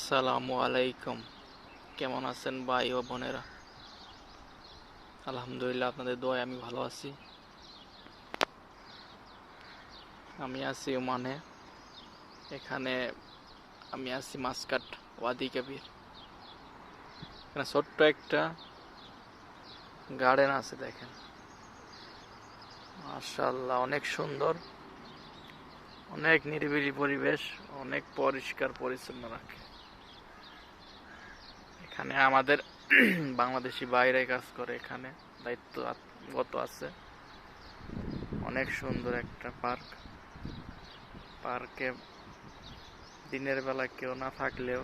আসসালামু আলাইকুম। কেমন আছেন ভাই ও বোনেরা? আলহামদুলিল্লাহ, আপনাদের দোয়ায় আমি ভালো আছি। আমি আছি ওমানে। এখানে আমি আছি মাসকাট ওয়াদি কবির। এখানে ছোট্ট একটা গার্ডেন আছে দেখেন। মার্শাল্লাহ অনেক সুন্দর। অনেক নিরিবিলি পরিবেশ, অনেক পরিষ্কার পরিচ্ছন্ন রাখে। এখানে। আমাদের বাংলাদেশি বাইরে কাজ করে এখানে। দায়িত্ব গত আছে। অনেক সুন্দর একটা পার্ক। পার্কে দিনের বেলা কেউ না থাকলেও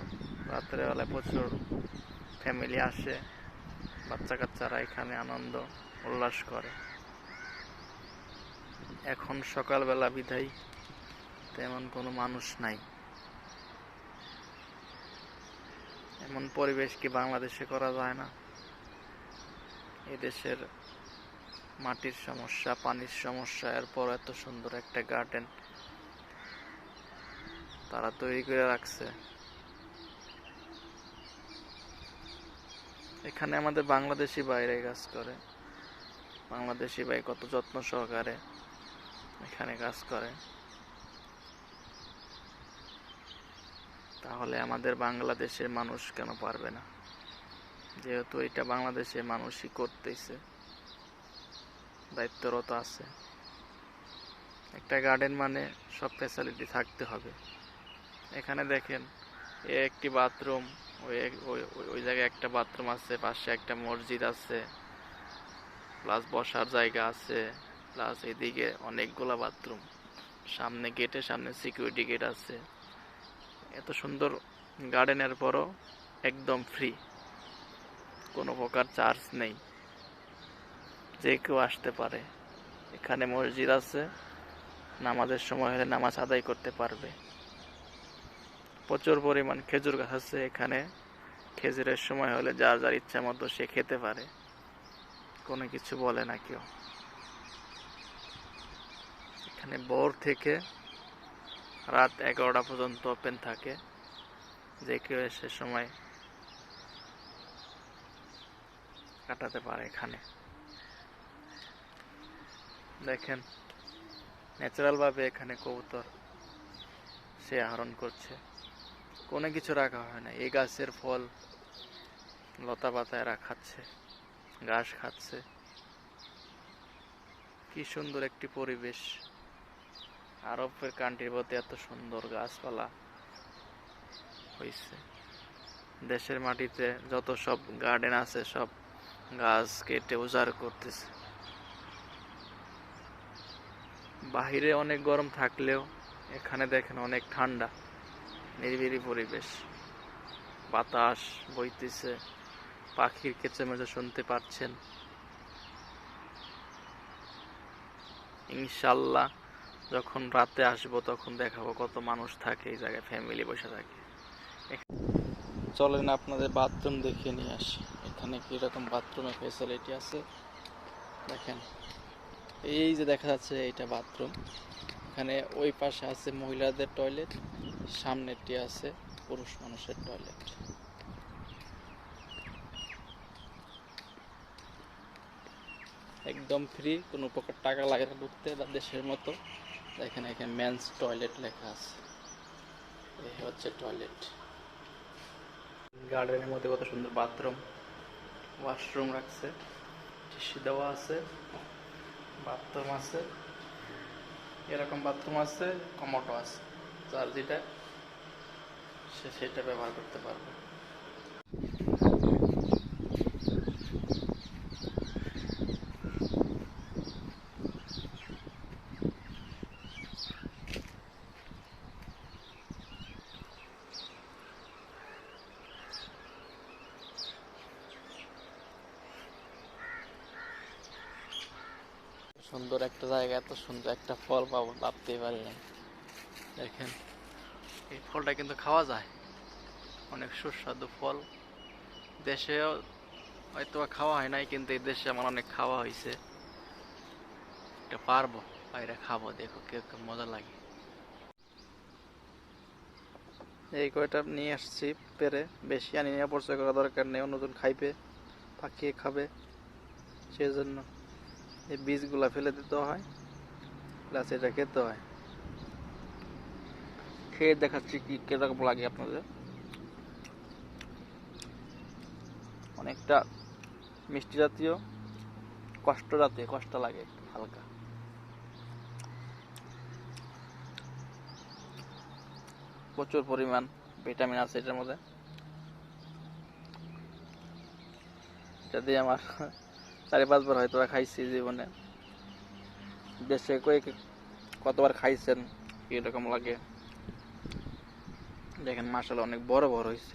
রাতের বেলায় প্রচুর ফ্যামিলি আসে। বাচ্চা কাচ্চারা এখানে আনন্দ, উল্লাস করে। এখন সকালবেলা বিদায়। তেমন কোনো মানুষ নাই। এমন পরিবেশ কি বাংলাদেশে করা যায় না? এদেশের মাটির সমস্যা, পানির সমস্যা এরপর এত সুন্দর একটা গার্ডেন তারা তৈরি করে রাখছে। এখানে আমাদের বাংলাদেশি বাইরে কাজ করে। বাংলাদেশি ভাই কত যত্ন সহকারে এখানে কাজ করে। তাহলে আমাদের বাংলাদেশের মানুষ কেন পারবে না? যেহেতু এটা বাংলাদেশের মানুষই করতেছে, দায়িত্বরত আছে। একটা গার্ডেন মানে সব ফ্যাসিলিটি থাকতে হবে। এখানে দেখেন, এ একটি বাথরুম ওই ওই- জায়গায় একটা বাথরুম আছে, পাশে একটা মসজিদ আছে প্লাস বসার জায়গা আছে প্লাস এদিকে অনেকগুলা বাথরুম সামনে গেটের সামনে সিকিউরিটি গেট আছে। এত সুন্দর গার্ডেনের পরও একদম ফ্রি কোনো প্রকার চার্জ নেই। যে কেউ আসতে পারে। এখানে মসজিদ আছে। নামাজের সময় হলে নামাজ আদায় করতে পারবে। প্রচুর পরিমাণ খেজুর গাছ আছে এখানে। খেজুরের সময় হলে যার যার ইচ্ছা মতো সে খেতে পারে। কোনো কিছু বলে না কেউ। এখানে বর থেকে রাত এগারোটা পর্যন্ত ওপেন থাকে। যে কেউ সে সময় কাটাতে পারে এখানে। দেখেন ন্যাচারালভাবে এখানে কবুতর সে আহরণ করছে। কোনো কিছু রাখা হয় না। এই গাছের ফল লতা পাতা এরা খাচ্ছে, ঘাস খাচ্ছে। কি সুন্দর একটি পরিবেশ। আরবের কান্ট্রির মধ্যে এত সুন্দর গাছপালা হয়েছে দেশের মাটিতে যত সব গার্ডেন আছে, সব গাছ কেটে উজাড় করতেছে। বাহিরে অনেক গরম থাকলেও এখানে দেখেন অনেক ঠান্ডা, নিরিবিলি পরিবেশ। বাতাস বইতেছে, পাখির কেচেমেচে শুনতে পাচ্ছেন। ইনশাল্লাহ যখন রাতে আসব, তখন দেখাবো কত মানুষ থাকে এই জায়গায় ফ্যামিলি বসে থাকে। চলেন আপনাদের বাথরুম দেখিয়ে নিয়ে আসি। এখানে কীরকম বাথরুমের ফেসিলিটি আছে? দেখেন, এই যে দেখা যাচ্ছে এইটা বাথরুম এখানে ওই পাশে আছে মহিলাদের টয়লেট সামনেরটি আছে পুরুষ মানুষের টয়লেট একদম ফ্রি কোনো প্রকার টাকা লাগে না ঢুকতে বা দেশের মতো। দেখেন এখানে মেন্স টয়লেট লেখা আছে। এই হচ্ছে টয়লেট গার্ডেনের মধ্যে কত সুন্দর বাথরুম ওয়াশরুম রাখছে। টিসি দেওয়া আছে। বাথরুম আছে। এরকম বাথরুম আছে কমোটো আছে। যার যেটা, সে সেটা ব্যবহার করতে পারবে। সুন্দর একটা জায়গা, এত সুন্দর একটা ফল পাবো, ভাবতেই পারি না দেখেন, এই ফলটা কিন্তু খাওয়া যায়। অনেক সুস্বাদু ফল। দেশেও হয়তো খাওয়া হয় নাই, কিন্তু এই দেশে আমার অনেক খাওয়া হয়েছে। এটা পারব, বাইরে খাব, দেখো কে মজা লাগে। এই কয়টা নিয়ে আসছি, পেরে বেশি আনি নিয়ে অপচয় করা দরকার নেই, অন্যজন খাইবে, পাকিয়ে খাবে সেই জন্য এই বীজগুলা ফেলে দিতে হয় প্লাস এটা খেতে হয়। খেয়ে দেখাচ্ছি কি কীরকম লাগে আপনাদের। অনেকটা মিষ্টি জাতীয়, কষ্ট জাতীয় কষ্ট লাগে হালকা। প্রচুর পরিমাণ ভিটামিন আছে এটার মধ্যে। দিয়ে আমার চারি পাঁচবার হয়তো খাইছি জীবনে। দেশে কয়েক কতবার খাইছেন, এরকম লাগে। দেখেন মাসাল অনেক বড় বড় হয়েছে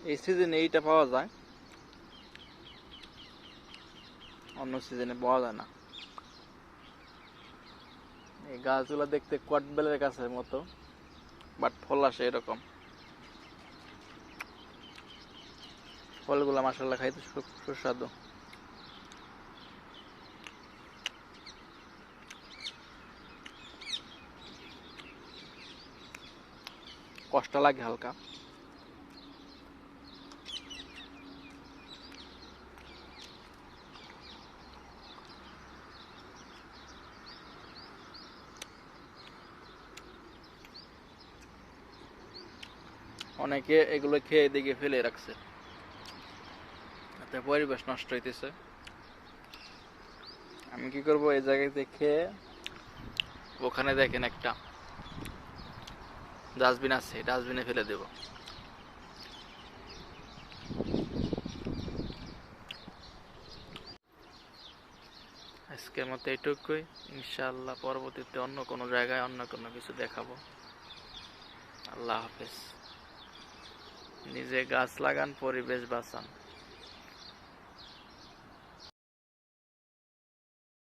এই সিজনে এইটা পাওয়া যায়। অন্য সিজনে পাওয়া যায় না। এই গাছগুলো দেখতে কটবেলের গাছের মতো বাট ফল আসে এরকম। ফলগুলো মাসাল্লাহ খাইতে সুস্বাদু। কষ্ট লাগে হালকা। অনেকে এগুলো খেয়ে দিকে ফেলে রাখছে। এতে পরিবেশ নষ্ট হইতেছে। আমি কি করব? এই জায়গায় দেখে ওখানে দেখেন একটা ডাস্টবিন আছে ডাস্টবিনে ফেলে দেব। আজকের মতো এইটুকুই ইনশাআল্লাহ পরবর্তীতে অন্য কোনো জায়গায় অন্য কোনো কিছু দেখাবো। আল্লাহ হাফেজ। নিজে গাছ লাগান, পরিবেশ বাঁচান।